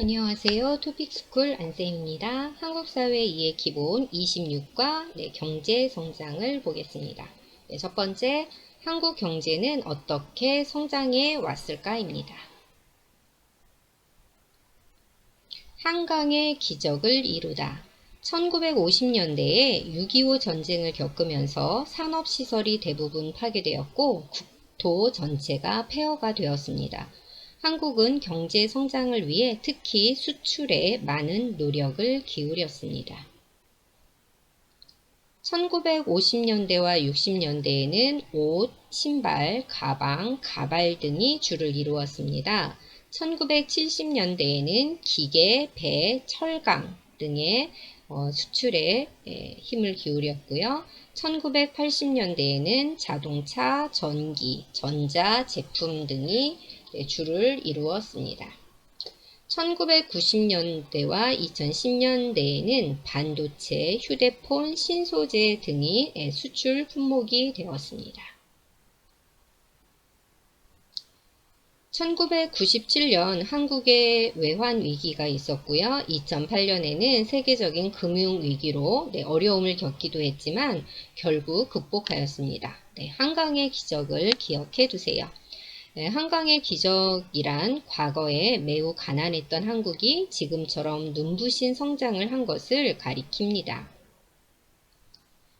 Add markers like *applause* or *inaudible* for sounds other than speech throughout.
안녕하세요. 토픽스쿨 안쌤입니다. 한국사회 이해 기본 26과 네, 경제 성장을 보겠습니다. 네, 첫 번째, 한국 경제는 어떻게 성장해 왔을까입니다. 한강의 기적을 이루다. 1950년대에 6.25 전쟁을 겪으면서 산업시설이 대부분 파괴되었고 국토 전체가 폐허가 되었습니다. 한국은 경제 성장을 위해 특히 수출에 많은 노력을 기울였습니다. 1950년대와 60년대에는 옷, 신발, 가방, 가발 등이 주를 이루었습니다. 1970년대에는 기계, 배, 철강 등의 어, 수출에 힘을 기울였고요. 1980년대에는 자동차, 전기, 전자 제품 등이 네, 주를 이루었습니다. 1990년대와 2010년대에는 반도체, 휴대폰, 신소재 등이 수출 품목이 되었습니다. 1997년 한국의 외환 위기가 있었고요. 2008년에는 세계적인 금융 위기로 네, 어려움을 겪기도 했지만 결국 극복하였습니다. 네, 한강의 기적을 기억해 두세요. 네, 한강의 기적이란 과거에 매우 가난했던 한국이 지금처럼 눈부신 성장을 한 것을 가리킵니다.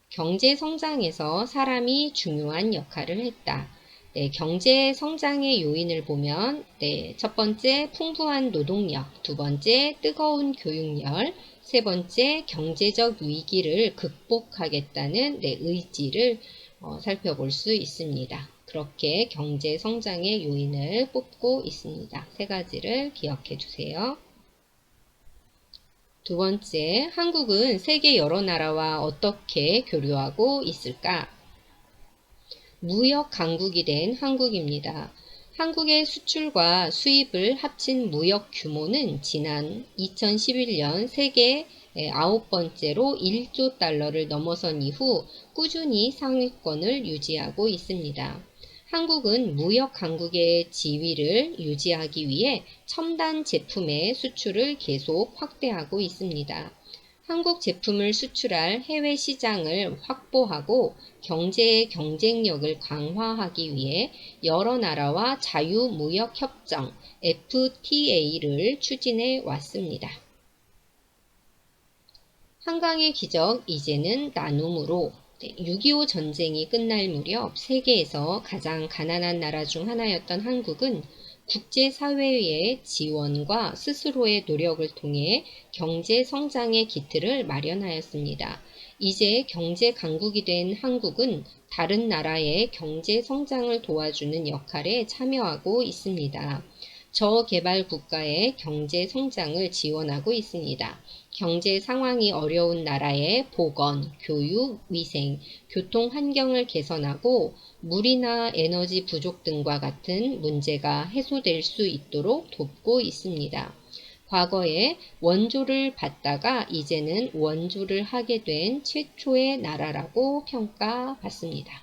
경제 성장에서 사람이 중요한 역할을 했다. 네, 경제 성장의 요인을 보면 네, 첫 번째 풍부한 노동력, 두 번째 뜨거운 교육열, 세 번째 경제적 위기를 극복하겠다는 네, 의지를 어, 살펴볼 수 있습니다. 그렇게 경제 성장의 요인을 뽑고 있습니다. 세 가지를 기억해 주세요. 두 번째, 한국은 세계 여러 나라와 어떻게 교류하고 있을까? 무역 강국이 된 한국입니다. 한국의 수출과 수입을 합친 무역 규모는 지난 2011년 세계 아홉 번째로 1조 달러를 넘어선 이후 꾸준히 상위권을 유지하고 있습니다. 한국은 무역 강국의 지위를 유지하기 위해 첨단 제품의 수출을 계속 확대하고 있습니다. 한국 제품을 수출할 해외 시장을 확보하고 경제의 경쟁력을 강화하기 위해 여러 나라와 자유무역협정 FTA를 추진해 왔습니다. 한강의 기적 이제는 나눔으로 6.25 전쟁이 끝날 무렵 세계에서 가장 가난한 나라 중 하나였던 한국은 국제사회의 지원과 스스로의 노력을 통해 경제 성장의 기틀을 마련하였습니다. 이제 경제 강국이 된 한국은 다른 나라의 경제 성장을 도와주는 역할에 참여하고 있습니다. 저개발 국가의 경제 성장을 지원하고 있습니다. 경제 상황이 어려운 나라의 보건, 교육, 위생, 교통 환경을 개선하고 물이나 에너지 부족 등과 같은 문제가 해소될 수 있도록 돕고 있습니다. 과거에 원조를 받다가 이제는 원조를 하게 된 최초의 나라라고 평가받습니다.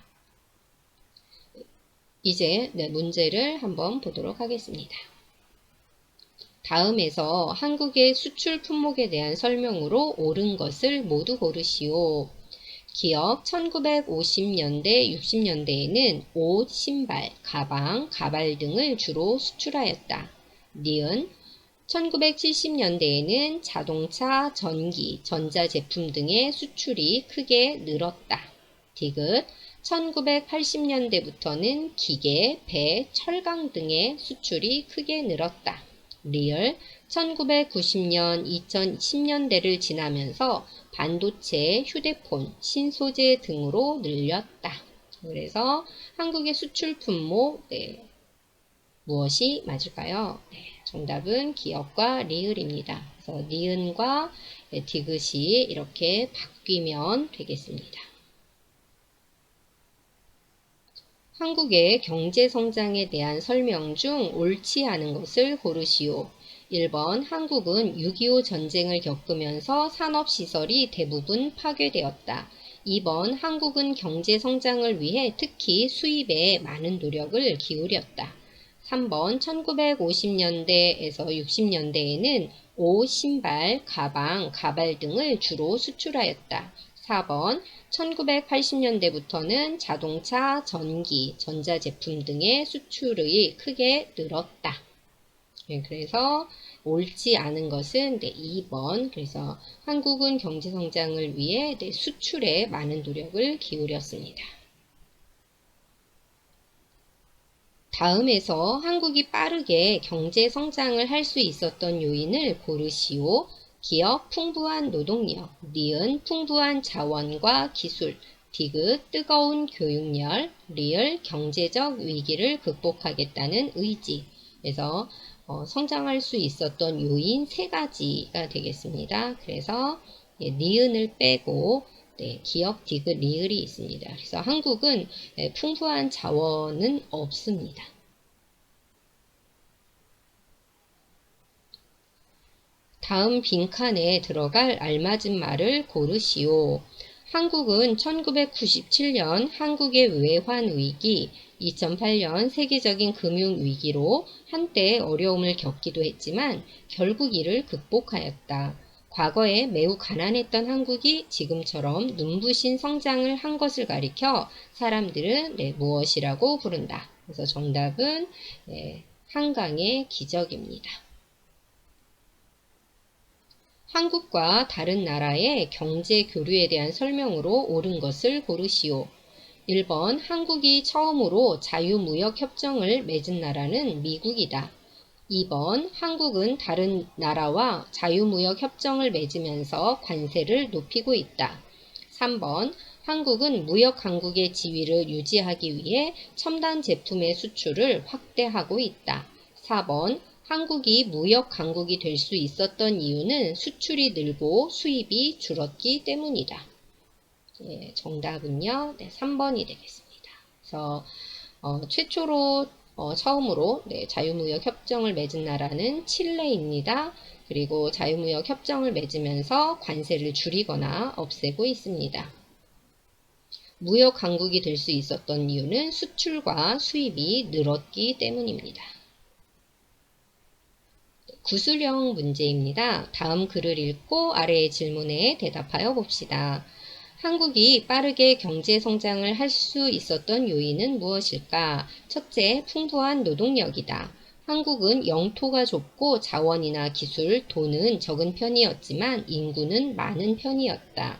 이제 네, 문제를 한번 보도록 하겠습니다. 다음에서 한국의 수출 품목에 대한 설명으로 옳은 것을 모두 고르시오. 기업 1950년대, 60년대에는 옷, 신발, 가방, 가발 등을 주로 수출하였다. 니은 1970년대에는 자동차, 전기, 전자제품 등의 수출이 크게 늘었다. 디귿 1980년대부터는 기계, 배, 철강 등의 수출이 크게 늘었다. 리얼 1990년, 2010년대를 지나면서 반도체, 휴대폰, 신소재 등으로 늘렸다. 그래서 한국의 수출 품목 네, 무엇이 맞을까요? 네, 정답은 기업과 리을입니다. 그래서 니은과 네, 디귿이 이렇게 바뀌면 되겠습니다. 한국의 경제 성장에 대한 설명 중 옳지 않은 것을 고르시오. 1번 한국은 6.25 전쟁을 겪으면서 산업시설이 대부분 파괴되었다. 2번 한국은 경제 성장을 위해 특히 수입에 많은 노력을 기울였다. 3번 1950년대에서 60년대에는 옷, 신발, 가방, 가발 등을 주로 수출하였다. 4번 1980년대부터는 자동차, 전기, 전자제품 등의 수출이 크게 늘었다. 네, 그래서 옳지 않은 것은 네, 2번. 그래서 한국은 경제 성장을 위해 네, 수출에 많은 노력을 기울였습니다. 다음에서 한국이 빠르게 경제 성장을 할 수 있었던 요인을 고르시오. 기업 풍부한 노동력, 니은 풍부한 자원과 기술, 디귿 뜨거운 교육열, 리을 경제적 위기를 극복하겠다는 의지. 그래서 어, 성장할 수 있었던 요인 세 가지가 되겠습니다. 그래서 예, 니은을 빼고 네, 기억 디귿 리을이 있습니다. 그래서 한국은 예, 풍부한 자원은 없습니다. 다음 빈칸에 들어갈 알맞은 말을 고르시오. 한국은 1997년 한국의 외환 위기, 2008년 세계적인 금융 위기로 한때 어려움을 겪기도 했지만 결국 이를 극복하였다. 과거에 매우 가난했던 한국이 지금처럼 눈부신 성장을 한 것을 가리켜 사람들은 네, 무엇이라고 부른다. 그래서 정답은 네, 한강의 기적입니다. 한국과 다른 나라의 경제 교류에 대한 설명으로 옳은 것을 고르시오. 1번 한국이 처음으로 자유무역 협정을 맺은 나라는 미국이다. 2번 한국은 다른 나라와 자유무역 협정을 맺으면서 관세를 높이고 있다. 3번 한국은 무역 강국의 지위를 유지하기 위해 첨단 제품의 수출을 확대하고 있다. 4번 한국이 무역 강국이 될 수 있었던 이유는 수출이 늘고 수입이 줄었기 때문이다. 예, 정답은요, 네, 3번이 되겠습니다. 그래서 어, 최초로 어, 처음으로 네, 자유무역 협정을 맺은 나라는 칠레입니다. 그리고 자유무역 협정을 맺으면서 관세를 줄이거나 없애고 있습니다. 무역 강국이 될 수 있었던 이유는 수출과 수입이 늘었기 때문입니다. 구술형 문제입니다. 다음 글을 읽고 아래의 질문에 대답하여 봅시다. 한국이 빠르게 경제 성장을 할 수 있었던 요인은 무엇일까? 첫째, 풍부한 노동력이다. 한국은 영토가 좁고 자원이나 기술, 돈은 적은 편이었지만 인구는 많은 편이었다.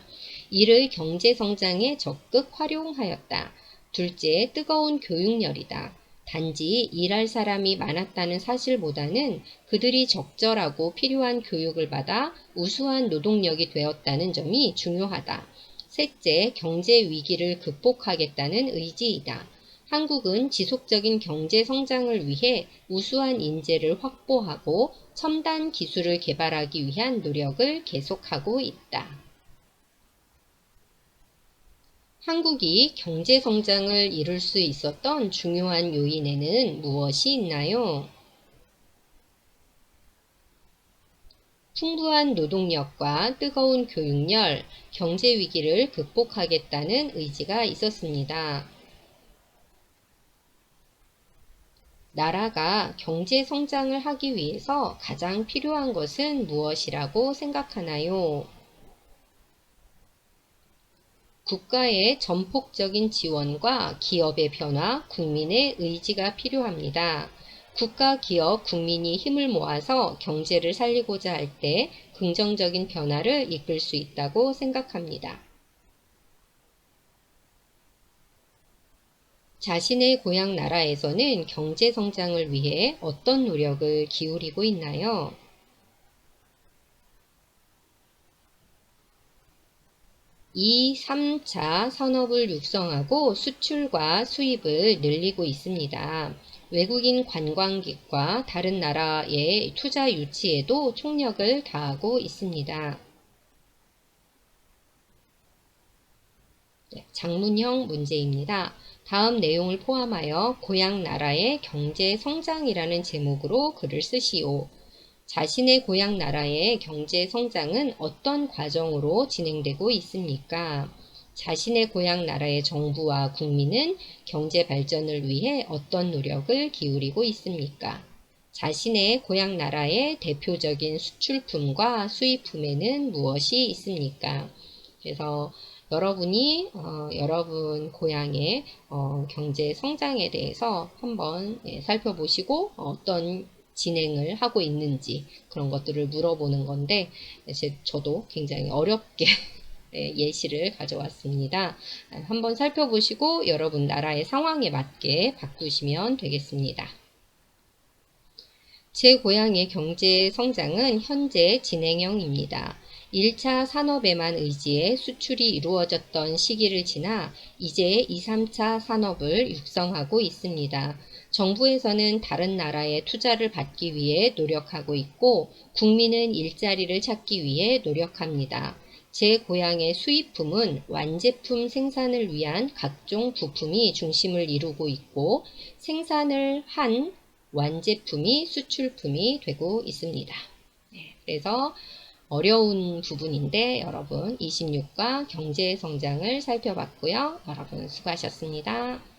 이를 경제 성장에 적극 활용하였다. 둘째, 뜨거운 교육열이다. 단지 일할 사람이 많았다는 사실보다는 그들이 적절하고 필요한 교육을 받아 우수한 노동력이 되었다는 점이 중요하다. 셋째, 경제 위기를 극복하겠다는 의지이다. 한국은 지속적인 경제 성장을 위해 우수한 인재를 확보하고 첨단 기술을 개발하기 위한 노력을 계속하고 있다. 한국이 경제 성장을 이룰 수 있었던 중요한 요인에는 무엇이 있나요? 풍부한 노동력과 뜨거운 교육열, 경제 위기를 극복하겠다는 의지가 있었습니다. 나라가 경제 성장을 하기 위해서 가장 필요한 것은 무엇이라고 생각하나요? 국가의 전폭적인 지원과 기업의 변화, 국민의 의지가 필요합니다. 국가, 기업, 국민이 힘을 모아서 경제를 살리고자 할 때 긍정적인 변화를 이끌 수 있다고 생각합니다. 자신의 고향 나라에서는 경제 성장을 위해 어떤 노력을 기울이고 있나요? 2, 3차 산업을 육성하고 수출과 수입을 늘리고 있습니다. 외국인 관광객과 다른 나라의 투자 유치에도 총력을 다하고 있습니다. 네, 장문형 문제입니다. 다음 내용을 포함하여 고향 나라의 경제 성장이라는 제목으로 글을 쓰시오. 자신의 고향 나라의 경제 성장은 어떤 과정으로 진행되고 있습니까? 자신의 고향 나라의 정부와 국민은 경제 발전을 위해 어떤 노력을 기울이고 있습니까? 자신의 고향 나라의 대표적인 수출품과 수입품에는 무엇이 있습니까? 그래서 여러분이 어, 여러분 고향의 어, 경제 성장에 대해서 한번 예, 살펴보시고 어떤 진행을 하고 있는지 그런 것들을 물어보는 건데 제, 저도 굉장히 어렵게 *laughs* 네, 예시를 가져왔습니다. 한번 살펴보시고 여러분 나라의 상황에 맞게 바꾸시면 되겠습니다. 제 고향의 경제 성장은 현재 진행형입니다. 1차 산업에만 의지해 수출이 이루어졌던 시기를 지나 이제 2, 3차 산업을 육성하고 있습니다. 정부에서는 다른 나라에 투자를 받기 위해 노력하고 있고 국민은 일자리를 찾기 위해 노력합니다. 제 고향의 수입품은 완제품 생산을 위한 각종 부품이 중심을 이루고 있고 생산을 한 완제품이 수출품이 되고 있습니다. 네, 그래서 어려운 부분인데 여러분 26과 경제 성장을 살펴봤고요. 여러분 수고하셨습니다.